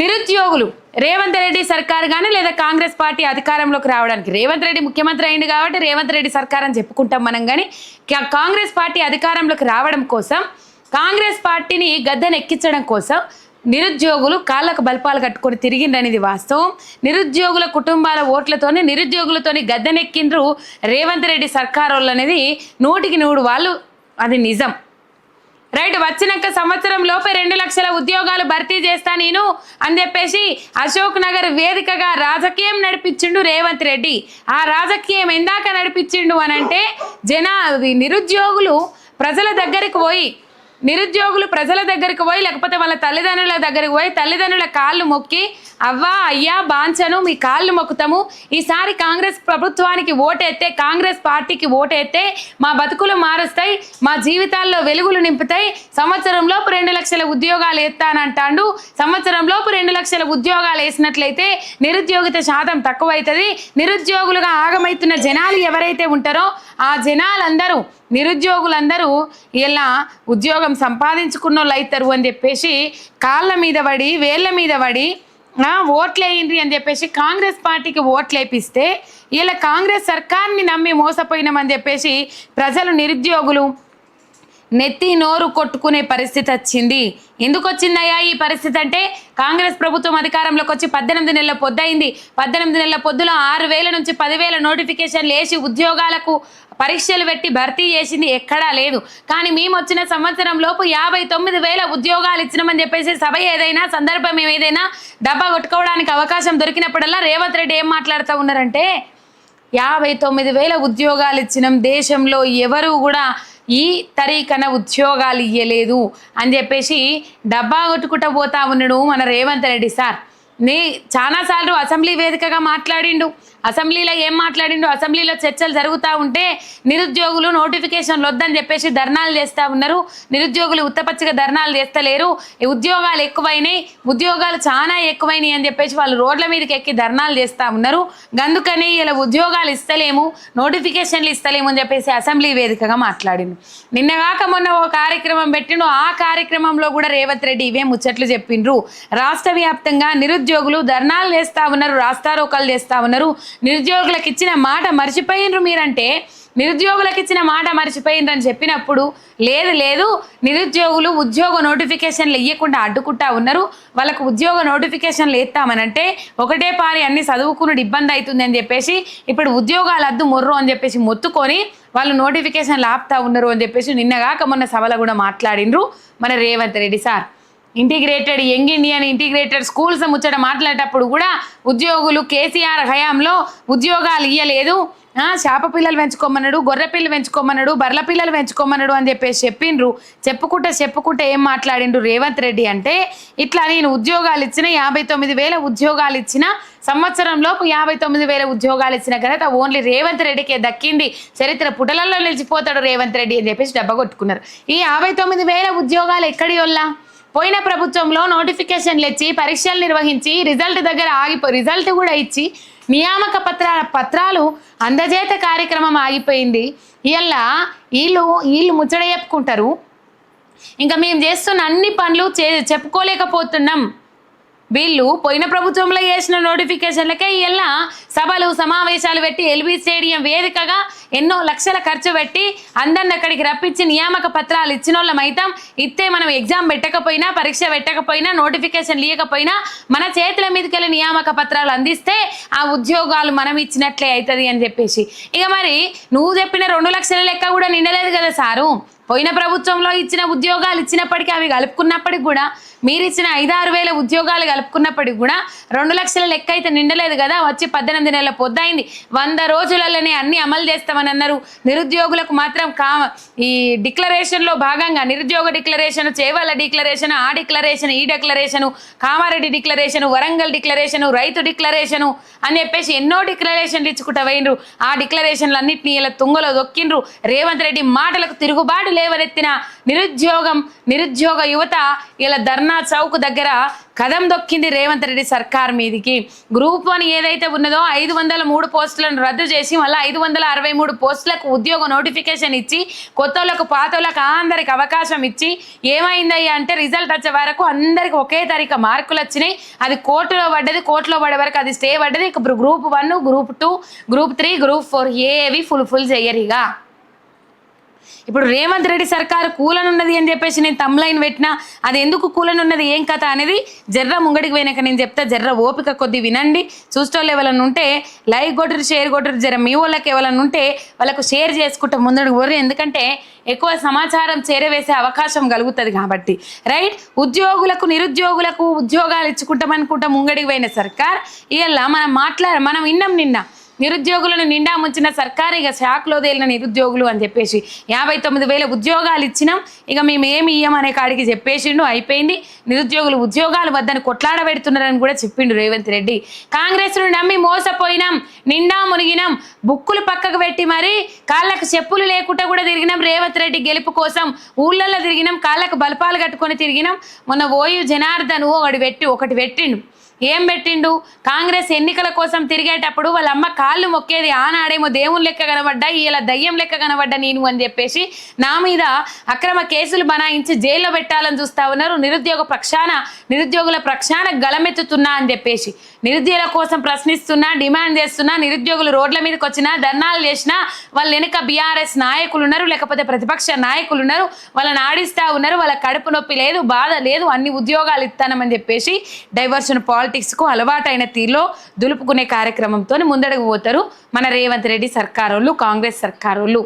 నిరుద్యోగులు. రేవంత్ రెడ్డి సర్కార్ కానీ లేదా కాంగ్రెస్ పార్టీ అధికారంలోకి రావడానికి. రేవంత్ రెడ్డి ముఖ్యమంత్రి అయింది కాబట్టి రేవంత్ రెడ్డి సర్కార్ అని చెప్పుకుంటాం మనం కానీ కాంగ్రెస్ పార్టీ అధికారంలోకి రావడం కోసం కాంగ్రెస్ పార్టీని గద్దెనెక్కించడం కోసం నిరుద్యోగులు కాళ్ళకు బల్పాలు కట్టుకొని తిరిగిండనేది వాస్తవం. నిరుద్యోగుల కుటుంబాల ఓట్లతోనే నిరుద్యోగులతోని గద్దెనెక్కిండ్రు రేవంత్ రెడ్డి సర్కార్ అనేది నూటికి నూడు వాళ్ళు. అది నిజం. రైట్ వచ్చినాక సంవత్సరం లోపే రెండు లక్షల ఉద్యోగాలు భర్తీ చేస్తా నేను అని చెప్పేసి అశోక్ నగర్ వేదికగా రాజకీయం నడిపించిండు రేవంత్ రెడ్డి. ఆ రాజకీయం ఎందాక నడిపించిండు అని అంటే జన నిరుద్యోగులు ప్రజల దగ్గరికి పోయి నిరుద్యోగులు ప్రజల దగ్గరికి పోయి లేకపోతే వాళ్ళ తల్లిదండ్రుల దగ్గరికి పోయి తల్లిదండ్రుల కాళ్ళు మొక్కి అవ్వా అయ్యా బాంచను మీ కాళ్ళు మొక్కుతాము. ఈసారి కాంగ్రెస్ ప్రభుత్వానికి ఓటేస్తే కాంగ్రెస్ పార్టీకి ఓటేస్తే మా బతుకులు మారుస్తాయి మా జీవితాల్లో వెలుగులు నింపుతాయి. సంవత్సరంలోపు రెండు లక్షల ఉద్యోగాలు ఎత్తానంటాడు. సంవత్సరంలోపు రెండు లక్షల ఉద్యోగాలు వేసినట్లయితే నిరుద్యోగిత శాతం తక్కువైతుంది. నిరుద్యోగులుగా ఆగమైతున్న జనాలు ఎవరైతే ఉంటారో ఆ జనాలందరూ నిరుద్యోగులందరూ ఇలా ఉద్యోగం సంపాదించుకున్న వాళ్ళు అవుతారు అని చెప్పేసి కాళ్ళ మీద పడి వేళ్ళ మీద పడి ఓట్లేయండి అని చెప్పేసి కాంగ్రెస్ పార్టీకి ఓట్లేపిస్తే ఇలా కాంగ్రెస్ సర్కార్ని నమ్మి మోసపోయినామని చెప్పేసి ప్రజలు నిరుద్యోగులు నెత్తి నోరు కొట్టుకునే పరిస్థితి వచ్చింది. ఎందుకు వచ్చిందయ్యా ఈ పరిస్థితి అంటే కాంగ్రెస్ ప్రభుత్వం అధికారంలోకి వచ్చి పద్దెనిమిది నెలల పొద్దయింది పద్దెనిమిది నెలల పొద్దులో ఆరు వేల నుంచి పదివేల నోటిఫికేషన్లు వేసి ఉద్యోగాలకు పరీక్షలు పెట్టి భర్తీ చేసింది ఎక్కడా లేదు. కానీ మేము వచ్చిన సంవత్సరం లోపు యాభై తొమ్మిది వేల ఉద్యోగాలు ఇచ్చినామని చెప్పేసి సభ ఏదైనా సందర్భం ఏదైనా డబ్బా కొట్టుకోవడానికి అవకాశం దొరికినప్పుడల్లా రేవంత్ రెడ్డి ఏం మాట్లాడుతూ ఉన్నారంటే యాభై తొమ్మిది వేల ఉద్యోగాలు ఇచ్చినాం. దేశంలో ఎవరు కూడా ఈ తరీకన ఉద్యోగాలు ఇయ్యలేదు అని చెప్పేసి డబ్బా కొట్టుకుంటా పోతా ఉన్నాడు మన రేవంత్ రెడ్డి సార్. నే చాలాసార్లు అసెంబ్లీ వేదికగా మాట్లాడిండు. అసెంబ్లీలో ఏం మాట్లాడిండు అసెంబ్లీలో చర్చలు జరుగుతూ ఉంటే నిరుద్యోగులు నోటిఫికేషన్లు వద్దని చెప్పేసి ధర్నాలు చేస్తూ ఉన్నారు. నిరుద్యోగులు ఉత్తపచ్చిగా ధర్నాలు చేస్తలేరు. ఉద్యోగాలు ఎక్కువైనాయి. ఉద్యోగాలు చాలా ఎక్కువైనాయి అని చెప్పేసి వాళ్ళు రోడ్ల మీదకి ఎక్కి ధర్నాలు చేస్తూ ఉన్నారు. అందుకని ఇలా ఉద్యోగాలు ఇస్తలేము నోటిఫికేషన్లు ఇస్తలేము అని చెప్పేసి అసెంబ్లీ వేదికగా మాట్లాడిండు నిన్నగాక మొన్న ఒక కార్యక్రమం పెట్టిండు. ఆ కార్యక్రమంలో కూడా రేవంత్ రెడ్డి ఇవే ముచ్చట్లు చెప్పిండ్రు. రాష్ట్ర వ్యాప్తంగా నిరుద్యోగులు ధర్నాలు చేస్తా ఉన్నారు రాస్తారోకాలు చేస్తా ఉన్నారు. నిరుద్యోగులకు ఇచ్చిన మాట మర్చిపోయినరు మీరంటే నిరుద్యోగులకు ఇచ్చిన మాట మర్చిపోయిండ్రని చెప్పినప్పుడు లేదు లేదు నిరుద్యోగులు ఉద్యోగ నోటిఫికేషన్లు ఇవ్వకుండా అడ్డుకుంటా ఉన్నారు. వాళ్ళకు ఉద్యోగ నోటిఫికేషన్లు ఎత్తామనంటే ఒకటే పారి అన్ని చదువుకున్నది ఇబ్బంది అవుతుంది అని చెప్పేసి ఇప్పుడు ఉద్యోగాలు అద్దు మొర్రు అని చెప్పేసి మొత్తుకొని వాళ్ళు నోటిఫికేషన్లు ఆపుతా ఉన్నారు అని చెప్పేసి నిన్నగాక మొన్న సభలో కూడా మాట్లాడిండ్రు మన Revanth Reddy sir. Integrated young Indian integrated schools ముచ్చట మాట్లాడేటప్పుడు కూడా ఉద్యోగులు కేసీఆర్ హయాంలో ఉద్యోగాలు ఇయ్యలేదు. చేప పిల్లలు పెంచుకోమన్నాడు గొర్రె పిల్లలు పెంచుకోమన్నాడు బర్ల పిల్లలు పెంచుకోమన్నాడు అని చెప్పేసి చెప్పిండ్రు. చెప్పుకుంటే చెప్పుకుంటే ఏం మాట్లాడిండు రేవంత్ రెడ్డి అంటే ఇట్లా నేను ఉద్యోగాలు ఇచ్చిన యాభై తొమ్మిది వేల ఉద్యోగాలు ఇచ్చిన సంవత్సరంలోపు యాభై తొమ్మిది వేల ఉద్యోగాలు ఇచ్చిన ఘనత ఓన్లీ రేవంత్ రెడ్డికే దక్కింది. చరిత్ర పుటలలో నిలిచిపోతాడు రేవంత్ రెడ్డి అని చెప్పేసి డబ్బా కొట్టుకున్నారు. ఈ యాభై తొమ్మిది వేల ఉద్యోగాలు ఎక్కడి వల్ల? పోయిన ప్రభుత్వంలో నోటిఫికేషన్లు ఇచ్చి పరీక్షలు నిర్వహించి రిజల్ట్ దగ్గర ఆగిపో రిజల్ట్ కూడా ఇచ్చి నియామక పత్ర పత్రాలు అందజేత కార్యక్రమం ఆగిపోయింది. ఇలా వీళ్ళు వీళ్ళు ముచ్చట చెప్పుకుంటారు. ఇంకా మేము చేస్తున్న అన్ని పనులు చే చెప్పుకోలేకపోతున్నాం. వీళ్ళు పోయిన ప్రభుత్వంలో చేసిన నోటిఫికేషన్లకే ఇలా సభలు సమావేశాలు పెట్టి ఎల్బీ స్టేడియం వేదికగా ఎన్నో లక్షల ఖర్చు పెట్టి అందరిని అక్కడికి రప్పించి నియామక పత్రాలు ఇచ్చిన వాళ్ళం అయితాం. ఇస్తే మనం ఎగ్జామ్ పెట్టకపోయినా పరీక్ష పెట్టకపోయినా నోటిఫికేషన్ ఇవ్వకపోయినా మన చేతుల మీదకెళ్ళి నియామక పత్రాలు అందిస్తే ఆ ఉద్యోగాలు మనం ఇచ్చినట్లే అవుతుంది అని చెప్పేసి. ఇక మరి నువ్వు చెప్పిన రెండు లక్షల లెక్క కూడా నిండలేదు కదా సారు. పోయిన ప్రభుత్వంలో ఇచ్చిన ఉద్యోగాలు ఇచ్చినప్పటికీ అవి కలుపుకున్నప్పటికి కూడా మీరు ఇచ్చిన ఐదారు వేల ఉద్యోగాలు కలుపుకున్నప్పటికి కూడా రెండు లక్షల లెక్క అయితే నిండలేదు కదా. వచ్చి పద్దెనిమిది నెలల పొద్దయింది. వంద రోజులలోనే అన్ని అమలు చేస్తామని అన్నారు. నిరుద్యోగులకు మాత్రం కా ఈ డిక్లరేషన్లో భాగంగా నిరుద్యోగ డిక్లరేషన్ చేవల డిక్లరేషన్ ఆ డిక్లరేషన్ ఈ declaration Kamareddy declaration Warangal declaration రైతు డిక్లరేషన్ అని చెప్పేసి ఎన్నో డిక్లరేషన్లు ఇచ్చుకుంటా పోయినరు ఆ డిక్లరేషన్లు అన్నింటినీ ఇలా తుంగలో దొక్కిండ్రు. రేవంత్ రెడ్డి మాటలకు తిరుగుబాటు లేవనెత్తిన నిరుద్యోగం నిరుద్యోగ యువత ఇలా ధర్నా చౌక్ దగ్గర కదం దొక్కింది రేవంత్ రెడ్డి సర్కార్ మీదికి. గ్రూప్ వన్ ఏదైతే ఉన్నదో ఐదు వందల మూడు పోస్టులను రద్దు చేసి మళ్ళీ ఐదు వందల అరవై మూడు పోస్టులకు ఉద్యోగ నోటిఫికేషన్ ఇచ్చి కొత్తలకు పాతలకు అందరికి అవకాశం ఇచ్చి ఏమైందయ్యా అంటే రిజల్ట్ వచ్చే వరకు అందరికి ఒకే తారీఖు మార్కులు వచ్చినాయి. అది కోర్టులో పడ్డది కోర్టులో పడే వరకు అది స్టే పడ్డది. ఇప్పుడు group one group two group three group four ఏవి ఫుల్ ఫుల్ చెయ్యరిగా ఇప్పుడు రేవంత్ రెడ్డి సర్కారు కూలనున్నది అని చెప్పేసి నేను తమ్లైన్ పెట్టినా అది ఎందుకు కూలనున్నది ఏం కథ అనేది జర్ర ముంగడికి పోయినాక నేను చెప్తా జర్ర ఓపిక కొద్ది వినండి. చూసేవాళ్ళు ఎవరైనా ఉంటే లైక్ కొట్టరు షేర్ కొట్టరు జర మీ వాళ్ళకి ఎవరైనా ఉంటే వాళ్ళకు షేర్ చేసుకుంటా ముందడు పోరు ఎందుకంటే ఎక్కువ సమాచారం చేరవేసే అవకాశం కలుగుతుంది కాబట్టి రైట్ ఉద్యోగులకు నిరుద్యోగులకు ఉద్యోగాలు ఇచ్చుకుంటామనుకుంటాం ముంగడికి పోయిన సర్కార్ ఇలా మనం మాట్లాడ మనం విన్నాం నిన్న. నిరుద్యోగులను నిండా ముంచిన సర్కార్ ఇక శాఖలో తేలిన నిరుద్యోగులు అని చెప్పేసి యాభై తొమ్మిది వేల ఉద్యోగాలు ఇచ్చినాం. ఇక మేము ఏమి ఇయ్యమనే కాడికి చెప్పేసిండు. అయిపోయింది. నిరుద్యోగులు ఉద్యోగాలు వద్దని కొట్లాడబెడుతున్నారని కూడా చెప్పిండు రేవంత్ రెడ్డి. కాంగ్రెస్ను నమ్మి మోసపోయినాం. నిండా మునిగినాం. బుక్కులు పక్కకు పెట్టి మరి కాళ్ళకు చెప్పులు లేకుండా కూడా తిరిగినాం రేవంత్ రెడ్డి గెలుపు కోసం. ఊళ్ళల్లో తిరిగినాం. కాళ్ళకు బలపాలు కట్టుకొని తిరిగినాం. మొన్న ఓయు జనార్దన్ ఒకటి పెట్టి ఒకటి పెట్టిండు. ఏం పెట్టిండు? కాంగ్రెస్ ఎన్నికల కోసం తిరిగేటప్పుడు వాళ్ళ అమ్మ కాళ్ళు మొక్కేది ఆనాడేమో దేవుని లెక్క కనబడ్డా ఇలా దయ్యం లెక్క కనబడ్డా నేను అని చెప్పేసి నా మీద అక్రమ కేసులు బనాయించి జైల్లో పెట్టాలని చూస్తా ఉన్నారు. నిరుద్యోగ ప్రక్షాన నిరుద్యోగుల ప్రక్షాన గలమెత్తుతున్నా అని చెప్పేసి. నిరుద్యోగుల కోసం ప్రశ్నిస్తున్నా డిమాండ్ చేస్తున్నా నిరుద్యోగులు రోడ్ల మీదకి వచ్చినా ధర్నాలు చేసినా వాళ్ళ వెనుక బీఆర్ఎస్ నాయకులు ఉన్నారు లేకపోతే ప్రతిపక్ష నాయకులు ఉన్నారు వాళ్ళని ఆడిస్తా ఉన్నారు వాళ్ళ కడుపు నొప్పి లేదు బాధ లేదు అన్ని ఉద్యోగాలు ఇస్తానమని చెప్పేసి డైవర్షన్ పాలిటిక్స్కు అలవాటైన తీరులో దులుపుకునే కార్యక్రమంతో ముందడుగు పోతారు మన రేవంత్ రెడ్డి సర్కారోళ్ళు కాంగ్రెస్ సర్కారోళ్ళు.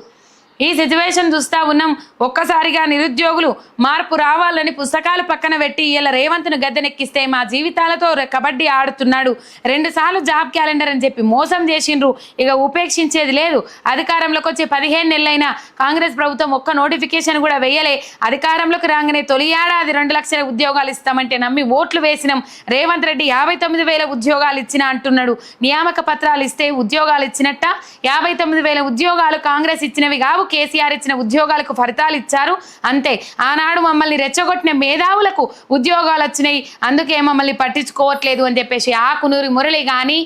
ఈ సిచ్యువేషన్ చూస్తా ఉన్నాం. ఒక్కసారిగా నిరుద్యోగులు మార్పు రావాలని పుస్తకాలు పక్కన పెట్టి ఇలా రేవంత్ను గద్దెనెక్కిస్తే మా జీవితాలతో కబడ్డీ ఆడుతున్నాడు. రెండుసార్లు జాబ్ క్యాలెండర్ అని చెప్పి మోసం చేసిండ్రు. ఇక ఉపేక్షించేది లేదు. అధికారంలోకి వచ్చి పదిహేను నెలలైనా కాంగ్రెస్ ప్రభుత్వం ఒక్క నోటిఫికేషన్ కూడా వేయలే. అధికారంలోకి రాగానే తొలి ఏడాది రెండు లక్షల ఉద్యోగాలు ఇస్తామంటే నమ్మి ఓట్లు వేసినాం. రేవంత్ రెడ్డి యాభై తొమ్మిది వేల ఉద్యోగాలు ఇచ్చిన అంటున్నాడు. నియామక పత్రాలు ఇస్తే ఉద్యోగాలు ఇచ్చినట్ట? యాభై తొమ్మిది వేల ఉద్యోగాలు కాంగ్రెస్ ఇచ్చినవి కావు. కేసీఆర్ ఇచ్చిన ఉద్యోగాలకు ఫలితాలు ఇచ్చారు. అంతే ఆనాడు మమ్మల్ని రెచ్చగొట్టిన మేధావులకు ఉద్యోగాలు వచ్చినాయి. అందుకే మమ్మల్ని పట్టించుకోవట్లేదు అని చెప్పేసి ఆకునూరి మురళి కానీ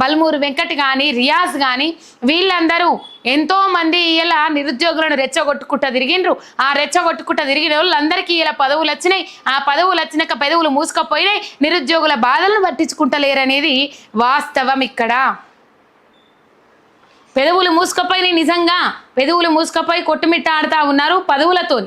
బల్మూరు వెంకట్ కానీ రియాజ్ కానీ వీళ్ళందరూ ఎంతో మంది ఇలా నిరుద్యోగులను రెచ్చగొట్టుకుంటా తిరిగిండ్రు. ఆ రెచ్చగొట్టుకుంటా తిరిగిన వాళ్ళందరికీ ఇలా పదవులు వచ్చినాయి. ఆ పదవులు వచ్చినాక పెదవులు మూసుకపోయినాయి. నిరుద్యోగుల బాధలను పట్టించుకుంటలేరనేది వాస్తవం ఇక్కడ. పెదవులు మూసుకపోయి నిజంగా. పెదవులు మూసుకపోయి కొట్టుమిట్టాడుతూ ఉన్నారు పదవులతో.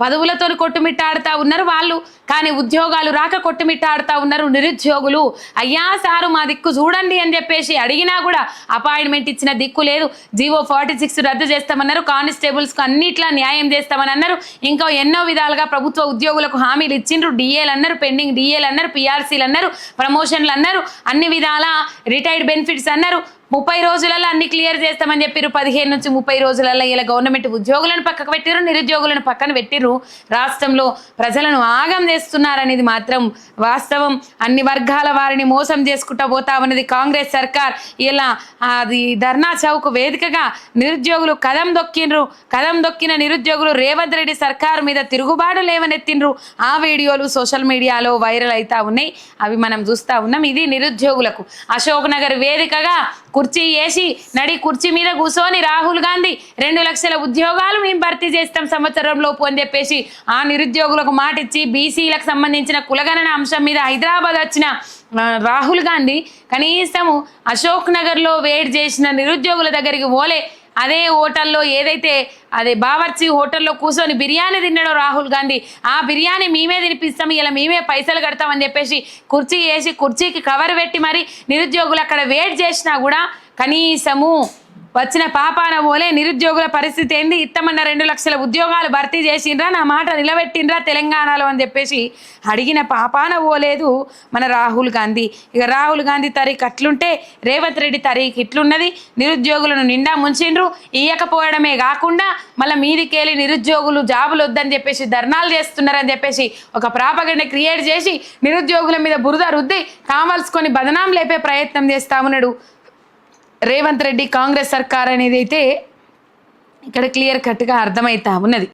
పదవులతో కొట్టుమిట్టాడుతూ ఉన్నారు వాళ్ళు. కానీ ఉద్యోగాలు రాక కొట్టుమిట్టాడుతూ ఉన్నారు నిరుద్యోగులు. అయ్యా సారు మా దిక్కు చూడండి అని చెప్పేసి అడిగినా కూడా అపాయింట్మెంట్ ఇచ్చిన దిక్కు లేదు. జీవో ఫార్టీ సిక్స్ రద్దు చేస్తామన్నారు. కానిస్టేబుల్స్కు అన్నిట్లా న్యాయం చేస్తామని అన్నారు. ఇంకా ఎన్నో విధాలుగా ప్రభుత్వ ఉద్యోగులకు హామీలు ఇచ్చిండ్రు. డిఏలు అన్నారు పెండింగ్ డిఏలు అన్నారు పిఆర్సీలు అన్నారు ప్రమోషన్లు అన్నారు. అన్ని విధాల రిటైర్డ్ బెనిఫిట్స్ అన్నారు. ముప్పై రోజులలో అన్ని క్లియర్ చేస్తామని చెప్పారు పదిహేను నుంచి ముప్పై రోజులలో ఇలా గవర్నమెంట్ ఉద్యోగులను పక్కకు పెట్టారు నిరుద్యోగులను పక్కన పెట్టిరు రాష్ట్రంలో ప్రజలను ఆగం చేస్తున్నారనేది మాత్రం వాస్తవం. అన్ని వర్గాల వారిని మోసం చేసుకుంటా పోతా ఉన్నది కాంగ్రెస్ సర్కార్. ఇలా అది ధర్నా చౌక్ వేదికగా నిరుద్యోగులు కదం దొక్కిండ్రు. కదం దొక్కిన నిరుద్యోగులు రేవంత్ రెడ్డి సర్కార్ మీద తిరుగుబాటు లేవనెత్తిండ్రు. ఆ వీడియోలు సోషల్ మీడియాలో వైరల్ అవుతా ఉన్నాయి. అవి మనం చూస్తా ఉన్నాం. ఇది నిరుద్యోగులకు. అశోక్ నగర్ వేదికగా కుర్చీ వేసి నడి కుర్చీ మీద కూర్చొని రాహుల్ గాంధీ రెండు లక్షల ఉద్యోగాలు మేము భర్తీ చేస్తాం సంవత్సరం లోపు అని చెప్పేసి ఆ నిరుద్యోగులకు మాట ఇచ్చి బీసీలకు సంబంధించిన కులగణన అంశం మీద హైదరాబాద్ వచ్చిన రాహుల్ గాంధీ కనీసము అశోక్ నగర్లో వేడి చేసిన నిరుద్యోగుల దగ్గరికి పోలే. అదే హోటల్లో ఏదైతే అదే బావర్చి హోటల్లో కూర్చొని బిర్యానీ తిన్నాడో రాహుల్ గాంధీ ఆ బిర్యానీ మేమే తినిపిస్తాం ఇలా మేమే పైసలు కడతామని చెప్పేసి కుర్చీ వేసి కుర్చీకి కవర్ పెట్టి మరి నిరుద్యోగులు అక్కడ వెయిట్ చేసినా కూడా కనీసము వచ్చిన పాపాన పోలే నిరుద్యోగుల పరిస్థితి ఏంది? ఇత్తమన్న రెండు లక్షల ఉద్యోగాలు భర్తీ చేసిండ్రా నా మాట నిలబెట్టిండ్రా తెలంగాణలో అని చెప్పేసి అడిగిన పాపాన పోలేదు మన రాహుల్ గాంధీ. ఇక రాహుల్ గాంధీ తరీక్ అట్లుంటే రేవంత్ రెడ్డి తరీఖు ఇట్లున్నది నిరుద్యోగులను నిండా ముంచిండ్రు ఇయ్యకపోవడమే కాకుండా మళ్ళీ మీదికెళ్ళి నిరుద్యోగులు జాబులు వద్దని చెప్పేసి ధర్నాలు చేస్తున్నారని చెప్పేసి ఒక ప్రాపగండ క్రియేట్ చేసి నిరుద్యోగుల మీద బురద రుద్ది కావాల్సుకొని బదనాం లేపే ప్రయత్నం చేస్తా ఉన్నాడు. రేవంత్ రెడ్డి కాంగ్రెస్ సర్కార్ అనేది అయితే ఇక్కడ క్లియర్ కట్గా అర్థమవుతా ఉన్నది.